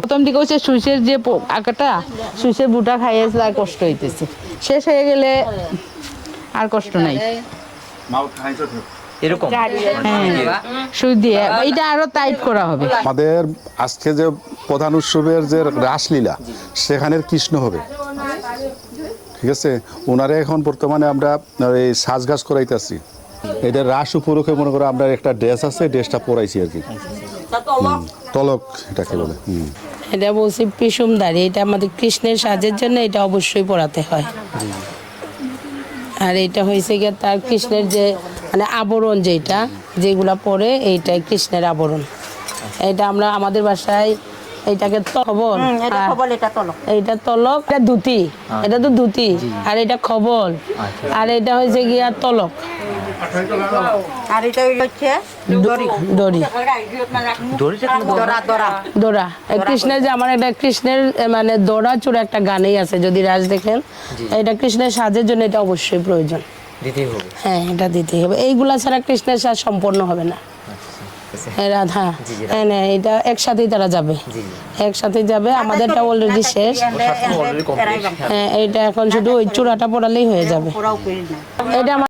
প্রথম দিকে হচ্ছে সুইসের যে আঁকাটা সুইসের বুটা খাইয়ে আর কষ্ট হইতেছে। শেষ হয়ে গেলে আর কষ্ট নাই। এরকম? হ্যাঁ সুই দিয়ে এটা আরও টাইট করা হবে। আমাদের আজকে যে প্রধান উৎসবের যে রাসলীলা সেখানের কৃষ্ণ হবে। ঠিক আছে? ওনারে এখন বর্তমানে আমরা এই সাজগাছ করাইতেছি। এটা রাস উপলক্ষে মনে করো আমরা একটা ড্রেস আছে ড্রেসটা পরাইছি আর কি। তলক এটাকে বলে এটা বলছি পিসুমদারি এটা আমাদের কৃষ্ণের সাজের জন্য এটা অবশ্যই পড়াতে হয়। আর এটা হয়েছে গিয়ে তার কৃষ্ণের যে মানে আবরণ যেটা যেগুলা পরে এইটাই কৃষ্ণের আবরণ। এটা আমরা আমাদের বাসায় এইটাকে খবর এটা তলক এইটা তলক এটা ধুতি এটা তো ধুতি আর এটা খবর আর এটা হয়েছে গিয়া তলক আর এটা হচ্ছে দড়ি দড়ি। দড়িটা কেন দড়া। দড়া দোরা এই কৃষ্ণের যে আমার একটা কৃষ্ণের মানে দোরা চূড়া একটা গানেই আছে যদি রাজ দেখেন। এটা কৃষ্ণের সাজের জন্য এটা অবশ্যই প্রয়োজন। দিতেই হবে। হ্যাঁ এটা দিতেই হবে। এইগুলা ছাড়া কৃষ্ণের সাজ সম্পূর্ণ হবে না। হ্যাঁ, রাধা হ্যাঁ না এটা একসাথেই তারা যাবে। একসাথে যাবে আমাদেরটা অলরেডি শেষ। হ্যাঁ এইটা এখন শুধু ওই চূড়াটা পড়ালেই হয়ে যাবে। এটা